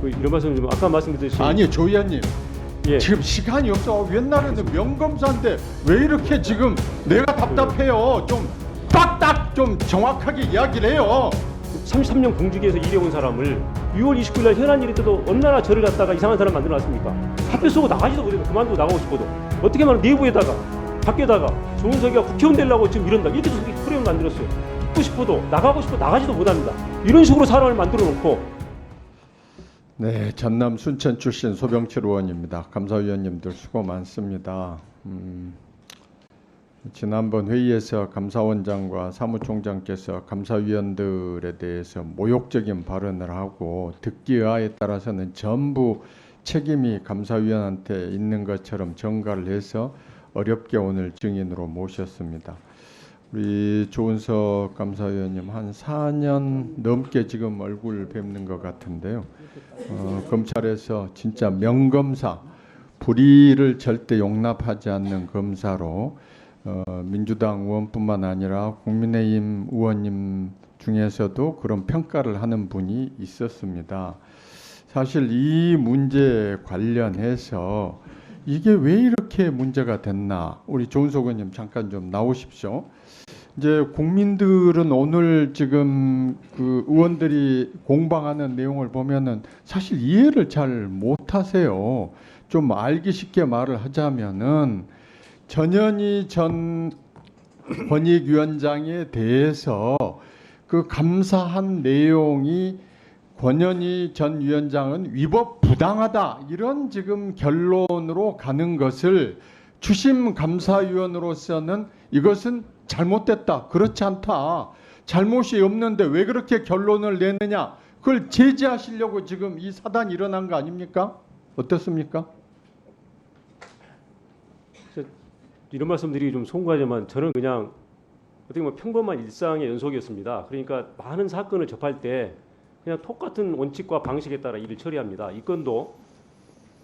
그 이런 말씀 좀 아까 말씀드렸듯이 아니 조 의원님 예. 지금 시간이 없어 옛날에는 명검사인데 왜 이렇게 지금 내가 답답해요 좀 딱딱 좀 정확하게 이야기를 해요 33년 공직에서 일해온 사람을 6월 29일 날 현안 일이 때도 얼마나 저를 갖다가 이상한 사람 만들어 놨습니까? 학교 쓰고 나가지도 못해도 그만두고 나가고 싶어도 어떻게 말하면 내부에다가 밖에다가 조은석이가 국회의원 되려고 지금 이런다 이렇게 프레임 만들었어요. 듣고 싶어도 나가고 싶어 나가지도 못합니다. 이런 식으로 사람을 만들어 놓고 네 전남 순천 출신 소병철 의원입니다 감사위원님들 수고 많습니다 음, 지난번 회의에서 감사원장과 사무총장께서 감사위원들에 대해서 모욕적인 발언을 하고 듣기 의아에 따라서는 전부 책임이 감사위원한테 있는 것처럼 전가를 해서 어렵게 오늘 증인으로 모셨습니다. 우리 조은석 감사위원님 한 4년 넘게 지금 얼굴 뵙는 것 같은데요. 어, 검찰에서 진짜 명검사, 불의를 절대 용납하지 않는 검사로 어, 민주당 의원뿐만 아니라 국민의힘 의원님 중에서도 그런 평가를 하는 분이 있었습니다. 사실 이 문제 관련해서 이게 왜 이렇게 문제가 됐나 우리 조은석 의원님 잠깐 좀 나오십시오. 이제 국민들은 오늘 지금 그 의원들이 공방하는 내용을 보면은 사실 이해를 잘 못하세요. 좀 알기 쉽게 말을 하자면은 전현희 전 권익위원장에 대해서 그 감사한 내용이 권현희 전 위원장은 위법 부당하다 이런 지금 결론으로 가는 것을 추심 감사위원으로서는 이것은 잘못됐다 그렇지 않다 잘못이 없는데 왜 그렇게 결론을 내느냐 그걸 제지하시려고 지금 이 사단이 일어난 거 아닙니까 어떻습니까? 이런 말씀드리기 좀 송구하지만 저는 그냥 어떻게 보면 평범한 일상의 연속이었습니다. 그러니까 많은 사건을 접할 때 그냥 똑같은 원칙과 방식에 따라 일을 처리합니다. 이 건도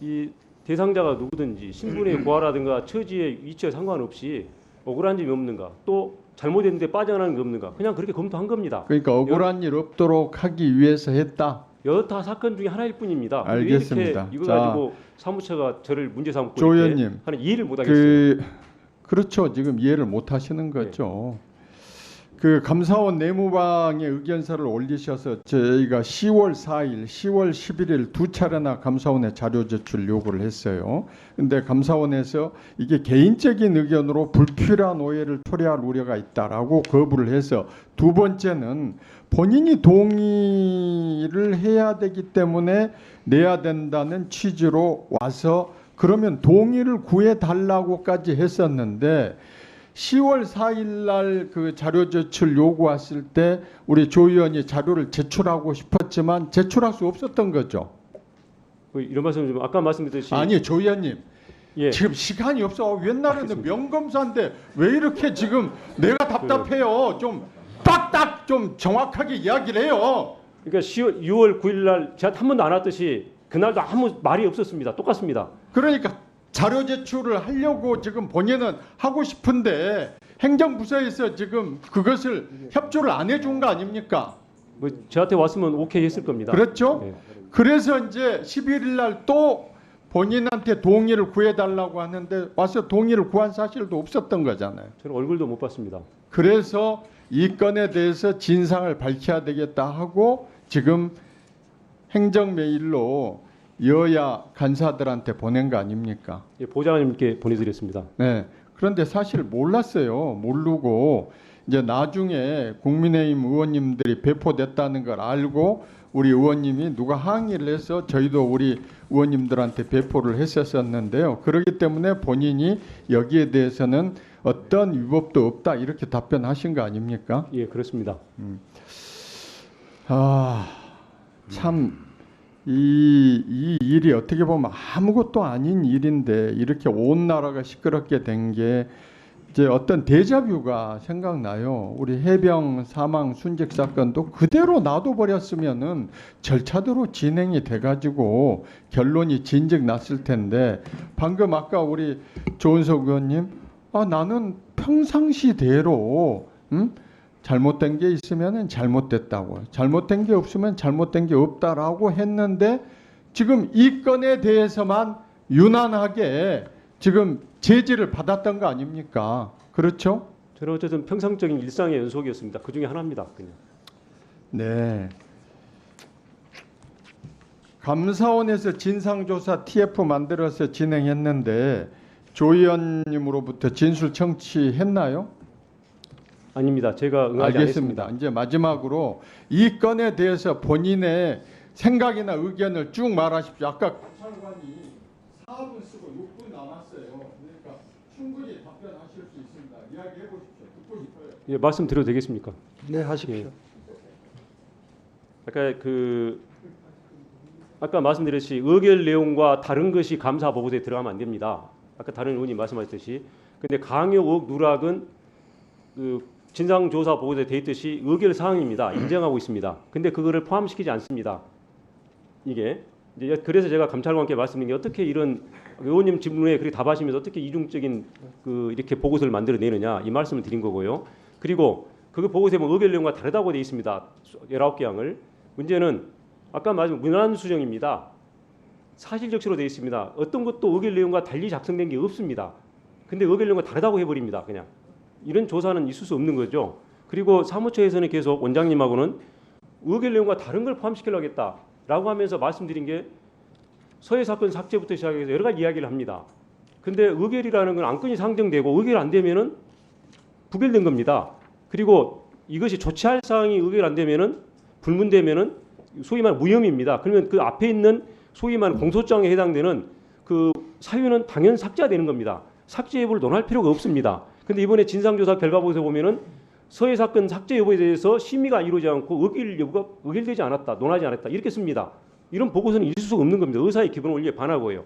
이 대상자가 누구든지 신분의 고하라든가 처지의 위치에 상관없이 억울한 점이 없는가 또 잘못했는데 빠져나가는 게 없는가 그냥 그렇게 검토한 겁니다. 그러니까 억울한 일 없도록 하기 위해서 했다. 여타 사건 중에 하나일 뿐입니다. 알겠습니다. 이거 자, 가지고 사무처가 저를 문제 삼고 조 이렇게 의원님, 하는 이해를 못 하겠어요. 그 그렇죠. 지금 이해를 못 하시는 거죠. 그 감사원 내무방에 의견서를 올리셔서 저희가 10월 4일, 10월 11일 두 차례나 감사원에 자료 제출 요구를 했어요. 근데 감사원에서 이게 개인적인 의견으로 불필요한 오해를 초래할 우려가 있다라고 거부를 해서 두 번째는 본인이 동의를 해야 되기 때문에 내야 된다는 취지로 와서 그러면 동의를 구해 달라고까지 했었는데 10월 4일 날 그 자료 제출 요구 왔을 때 우리 조 의원이 자료를 제출하고 싶었지만 제출할 수 없었던 거죠. 그 이런 말씀 좀 아까 말씀드렸듯이 아니 조 의원님 예. 지금 시간이 없어. 옛날에는 알겠습니다. 명검사인데 왜 이렇게 지금 내가 답답해요. 좀 딱딱 좀 정확하게 이야기를 해요. 그러니까 10월, 6월 9일 날 제가 한 번도 안 왔듯이 그날도 아무 말이 없었습니다. 똑같습니다. 그러니까 자료 제출을 하려고 지금 본인은 하고 싶은데 행정부서에서 지금 그것을 협조를 안 해준 거 아닙니까? 뭐 저한테 왔으면 오케이 했을 겁니다. 그렇죠? 예. 그래서 이제 11일 날 또 본인한테 동의를 구해달라고 하는데 와서 동의를 구한 사실도 없었던 거잖아요. 저는 얼굴도 못 봤습니다. 그래서 이 건에 대해서 진상을 밝혀야 되겠다 하고 지금 행정 메일로 여야 간사들한테 보낸 거 아닙니까? 예, 보좌관님께 보내드렸습니다. 네. 그런데 사실 몰랐어요. 모르고 이제 나중에 국민의힘 의원님들이 배포됐다는 걸 알고 우리 의원님이 누가 항의를 해서 저희도 우리 의원님들한테 배포를 했었었는데요. 그렇기 때문에 본인이 여기에 대해서는 어떤 위법도 없다 이렇게 답변하신 거 아닙니까? 예, 그렇습니다. 아, 참, 이, 이 일이 어떻게 보면 아무것도 아닌 일인데 이렇게 온 나라가 시끄럽게 된 게 이제 어떤 데자뷰가 생각나요. 우리 해병 사망 순직 사건도 그대로 놔둬버렸으면은 절차대로 진행이 돼가지고 결론이 진즉 났을 텐데 방금 아까 우리 조은석 의원님 아, 나는 평상시대로 음? 잘못된 게 있으면은 잘못됐다고 잘못된 게 없으면 잘못된 게 없다라고 했는데 지금 이 건에 대해서만 유난하게 지금 제지를 받았던 거 아닙니까? 그렇죠? 저는 어쨌든 평상적인 일상의 연속이었습니다. 그 중에 하나입니다. 그냥. 네. 감사원에서 진상조사 TF 만들어서 진행했는데 조 의원님으로부터 진술 청취했나요? 아닙니다. 제가 응하지 알겠습니다. 않았습니다. 이제 마지막으로 이 건에 대해서 본인의 생각이나 의견을 쭉 말하십시오. 아까 감찰관이 4분 쓰고 6분 남았어요. 그러니까 충분히 답변하실 수 있습니다. 이야기해 보십시오. 듣고 싶어요. 예, 말씀드려도 되겠습니까? 네, 하십시오. 예. 아까 그 아까 말씀드렸듯이 의결 내용과 다른 것이 감사 보고서에 들어가면 안 됩니다. 아까 다른 의원님 말씀하셨듯이 근데 강요 의혹 누락은 그 진상조사 보고서에 돼 있듯이 의결 사항입니다. 인정하고 있습니다. 근데 그거를 포함시키지 않습니다. 이게 그래서 제가 감찰관께 말씀드린 게 어떻게 이런 의원님 질문에 그렇게 답하시면서 어떻게 이중적인 그 이렇게 보고서를 만들어내느냐 이 말씀을 드린 거고요. 그리고 그 보고서에 보면 의결 내용과 다르다고 되어 있습니다. 19개 항을. 문제는 아까 말씀 문안 수정입니다. 사실적시로 되어 있습니다. 어떤 것도 의결 내용과 달리 작성된 게 없습니다. 근데 의결 내용과 다르다고 해버립니다. 그냥 이런 조사는 있을 수 없는 거죠. 그리고 사무처에서는 계속 원장님하고는 의결 내용과 다른 걸 포함시키려고 했다라고 하면서 말씀드린 게 서해 사건 삭제부터 시작해서 여러 가지 이야기를 합니다. 근데 의결이라는 건 안건이 상정되고 의결 안 되면은 부결된 겁니다. 그리고 이것이 조치할 사항이 의결 안 되면은 불문되면은 소위 말하는 무혐의입니다. 그러면 그 앞에 있는 소위 말하는 공소장에 해당되는 그 사유는 당연 삭제되는 겁니다. 삭제 여부를 논할 필요가 없습니다. 근데 이번에 진상조사 결과 보고서 보면은 서해 사건 삭제 여부에 대해서 심의가 이루어지지 않고 의결 여부가 의결되지 않았다, 논하지 않았다 이렇게 씁니다. 이런 보고서는 있을 수가 없는 겁니다. 의사의 기본 원리에 반하고요.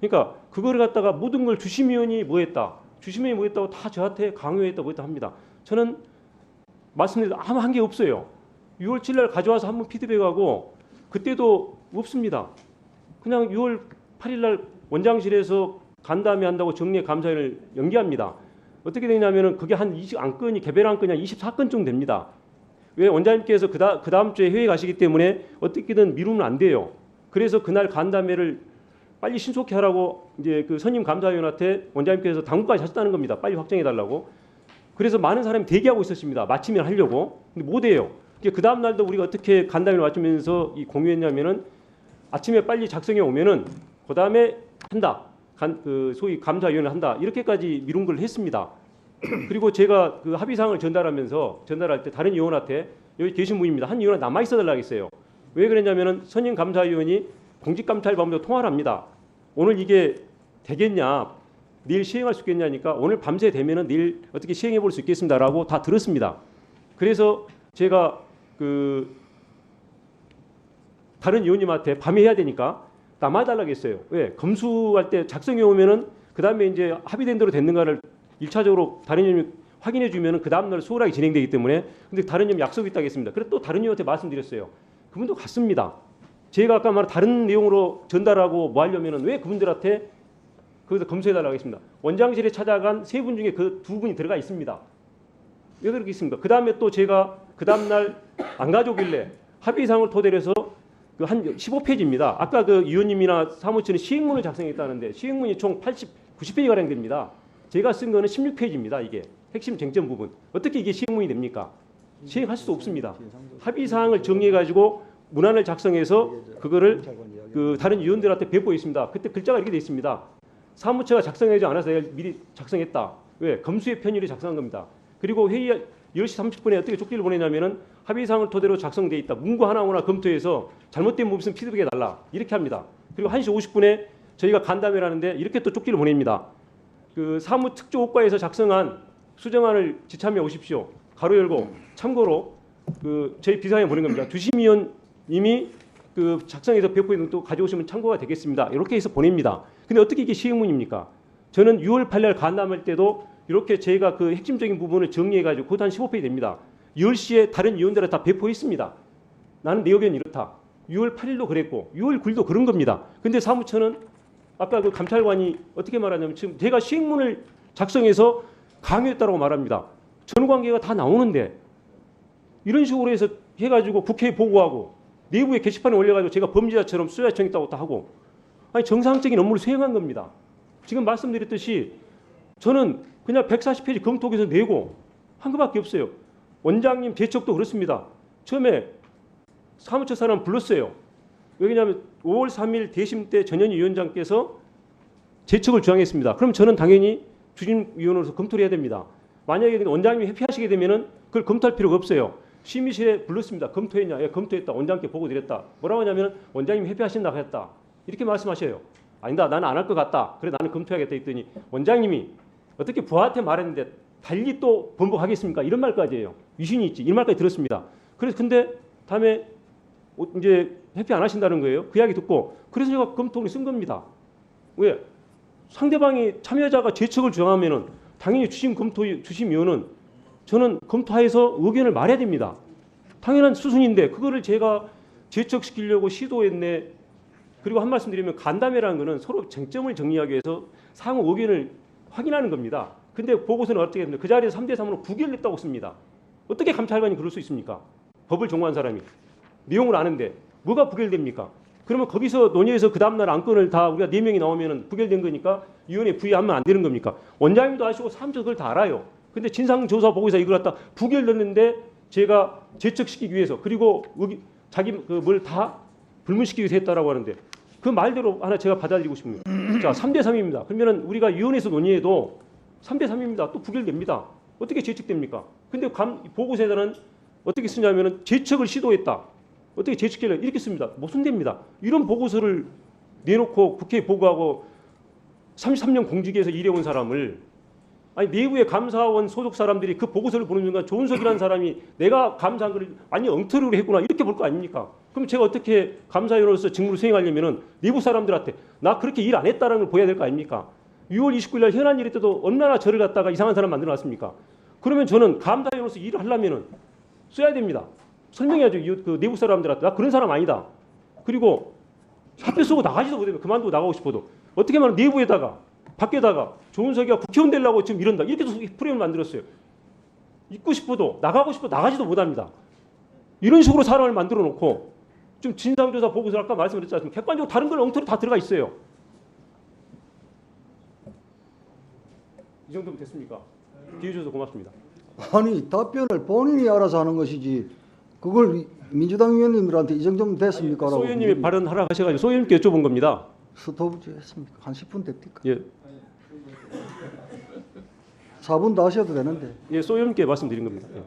그러니까 그거를 갖다가 모든 걸 주심위원이 뭐했다, 주심위원이 뭐했다고 다 저한테 강요했다, 뭐했다 합니다. 저는 말씀드린 아무 한 게 없어요. 6월 7일 가져와서 한번 피드백하고 그때도 없습니다. 그냥 6월 8일 날 원장실에서 간담회 한다고 정례 감사회를 연기합니다. 어떻게 되냐면은 그게 한 20 안건이 개별 안건이 한 24건 정도 됩니다. 왜 원장님께서 그다 그 다음 주에 해외 가시기 때문에 어떻게든 미루면 안 돼요. 그래서 그날 간담회를 빨리 신속히 하라고 이제 그 선임 감사위원한테 원장님께서 당국까지 하셨다는 겁니다. 빨리 확정해 달라고. 그래서 많은 사람이 대기하고 있었습니다. 마치면 하려고. 근데 못 해요. 그 다음 날도 우리가 어떻게 간담회를 맞추면서 이 공유했냐면은 아침에 빨리 작성해 오면은 그 다음에 한다. 간, 그 소위 감사위원을 한다. 이렇게까지 미룬 걸 했습니다. 그리고 제가 그 합의사항을 전달하면서 전달할 때 다른 의원한테 여기 계신 분입니다. 한 의원은 남아 있어 달라고 했어요. 왜 그랬냐면은 선임 감사위원이 공직감찰반부터 통화를 합니다. 오늘 이게 되겠냐? 내일 시행할 수 있겠냐니까 오늘 밤새 되면은 내일 어떻게 시행해 볼 수 있겠습니다라고 다 들었습니다. 그래서 제가 그 다른 의원님한테 밤에 해야 되니까 남아달라고 했어요. 왜? 검수할 때 작성해 오면은 그 다음에 이제 합의된 대로 됐는가를 일차적으로 다른 의원님이 확인해 주면은 그 다음날 수월하게 진행되기 때문에 근데 다른 의원님 약속이 있다고 했습니다. 그래서 또 다른 의원한테 말씀드렸어요. 그분도 갔습니다. 제가 아까 말한 다른 내용으로 전달하고 뭐 하려면은 왜 그분들한테 거기서 검수해달라고 했습니다. 원장실에 찾아간 세 분 중에 그 두 분이 들어가 있습니다. 왜 그렇게 있습니까? 그 다음에 또 제가 그 다음날 안 가져오길래 합의사항을 토대로 해서 그 한 15페이지입니다. 아까 그 위원님이나 사무처는 시행문을 작성했다는데 시행문이 총 80, 90페이지 가량 됩니다. 제가 쓴 거는 16페이지입니다. 이게 핵심 쟁점 부분. 어떻게 이게 시행문이 됩니까? 시행할 수 없습니다. 합의사항을 정리해 가지고 문안을 작성해서 그거를 그 다른 위원들한테 배포했습니다. 그때 글자가 이렇게 돼 있습니다. 사무처가 작성하지 않아서 미리 작성했다. 왜? 검수의 편의를 작성한 겁니다. 그리고 회의 10시 30분에 어떻게 쪽지를 보내냐면은 합의사항을 토대로 작성돼 있다. 문구 하나하나 검토해서 잘못된 있으면 피드백해 달라. 이렇게 합니다. 그리고 1시 50분에 저희가 간담회를 하는데 이렇게 또 쪽지를 보냅니다. 그 사무 특조 효과에서 작성한 수정안을 지참해 오십시오. 가로 열고 참고로 그 저희 비서에 보낸 겁니다. 주심위원님이 그 작성해서 배포해 또 가져오시면 참고가 되겠습니다. 이렇게 해서 보냅니다. 근데 어떻게 이게 시행문입니까? 저는 6월 8일 간담회 때도 이렇게 저희가 그 핵심적인 부분을 정리해 가지고 그것도 한 15페이지 됩니다. 10시에 다른 위원들한테 다 배포했습니다. 나는 내 의견이 이렇다. 6월 8일도 그랬고 6월 9일도 그런 겁니다. 근데 사무처는 아까 그 감찰관이 어떻게 말하냐면 지금 제가 시행문을 작성해서 강요했다고 말합니다. 전관계가 다 나오는데 이런 식으로 해서 해가지고 국회에 보고하고 내부에 게시판에 올려가지고 제가 범죄자처럼 수사 요청했다고 다 하고 아니 정상적인 업무를 수행한 겁니다. 지금 말씀드렸듯이 저는 그냥 140페이지 검토해서 내고 한 것밖에 없어요. 원장님 제척도 그렇습니다. 처음에 사무처 사람 불렀어요. 왜냐하면 5월 3일 대심 때 전현희 위원장께서 제척을 주장했습니다. 그럼 저는 당연히 추진위원으로서 검토를 해야 됩니다. 만약에 원장님이 회피하시게 되면은 그걸 검토할 필요가 없어요. 심의실에 불렀습니다. 검토했냐? 예, 검토했다. 원장께 보고 드렸다. 뭐라고 하냐면 원장님이 회피하신다고 했다. 이렇게 말씀하셔요. 아니다. 나는 안 할 것 같다. 그래 나는 검토하겠다 했더니 원장님이 어떻게 부하한테 말했는데 달리 또 번복하겠습니까? 이런 말까지 해요. 위신이 있지. 이런 말까지 들었습니다. 그래서 근데 다음에 어, 이제 회피 안 하신다는 거예요. 그 이야기 듣고 그래서 제가 검토를 쓴 겁니다. 왜? 상대방이 참여자가 제척을 주장하면은 당연히 주심 검토 주심위원은 저는 검토해서 의견을 말해야 됩니다. 당연한 수순인데 그거를 제가 제척시키려고 시도했네. 그리고 한 말씀 드리면 간담회라는 거는 서로 쟁점을 정리하기 위해서 상호 의견을 확인하는 겁니다. 근데 보고서는 어떻게 했습니까? 그 자리에서 3대 3으로 부결냈다고 씁니다. 어떻게 감찰관이 그럴 수 있습니까? 법을 전공한 사람이 내용을 아는데 뭐가 부결됩니까? 그러면 거기서 논의해서 그 다음날 안건을 다 우리가 네 명이 나오면 부결된 거니까 위원회 부의하면 안 되는 겁니까? 원장님도 아시고 사무처 그걸 다 알아요. 근데 진상조사 보고서 이걸 갖다 부결됐는데 제가 제척시키기 위해서 그리고 자기 그뭘다 불문시키기 위해서 했다라고 하는데 그 말대로 하나 제가 받아들이고 싶습니다. 자, 3대 3입니다. 그러면은 우리가 위원회에서 논의해도 3대 3입니다. 또 부결됩니다. 어떻게 제척됩니까? 근데 감, 보고서에는 어떻게 쓰냐면은 제척을 시도했다. 어떻게 제출결을 이렇게 씁니다. 모순됩니다. 이런 보고서를 내놓고 국회에 보고하고 33년 공직에서 일해온 사람을 아니 내부의 감사원 소속 사람들이 그 보고서를 보는 순간 조은석이라는 사람이 내가 감사한 걸 완전 엉터리로 했구나 이렇게 볼 거 아닙니까? 그럼 제가 어떻게 감사위원으로서 직무를 수행하려면은 내부 사람들한테 나 그렇게 일 안 했다는 걸 보여야 될 거 아닙니까? 6월 29일 날 현안 일일 때도 얼마나 저를 갖다가 이상한 사람 만들어 놨습니까? 그러면 저는 감사위원으로서 일을 하려면은 써야 됩니다. 설명해야죠. 이- 그 내부 사람들한테 나 그런 사람 아니다. 그리고 사표 쓰고 나가지도 못해요. 그만두고 나가고 싶어도 어떻게 하면 내부에다가 밖에다가 조은석이가 국회의원 되려고 지금 이런다 이렇게 프레임을 만들었어요. 있고 싶어도 나가고 싶어 나가지도 못합니다. 이런 식으로 사람을 만들어 놓고 좀 진상조사 보고서 아까 말씀드렸지 않습니까? 객관적으로 다른 건 엉터리 다 들어가 있어요. 이 정도면 됐습니까? 기회 주셔서 고맙습니다. 아니 답변을 본인이 알아서 하는 것이지 그걸 이- 민주당 의원님들한테 이 정도면 됐습니까? 소 의원님이 발언 하라 하셔가지고 소 의원님께 여쭤본 겁니다. 스톱 했습니까? 한 10분 됐니까? 예, 4분 더 하셔도 되는데 예, 소 의원님께 말씀드린 겁니다. 예.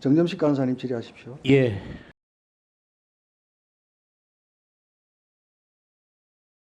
정점식 간사님 질의하십시오. 예,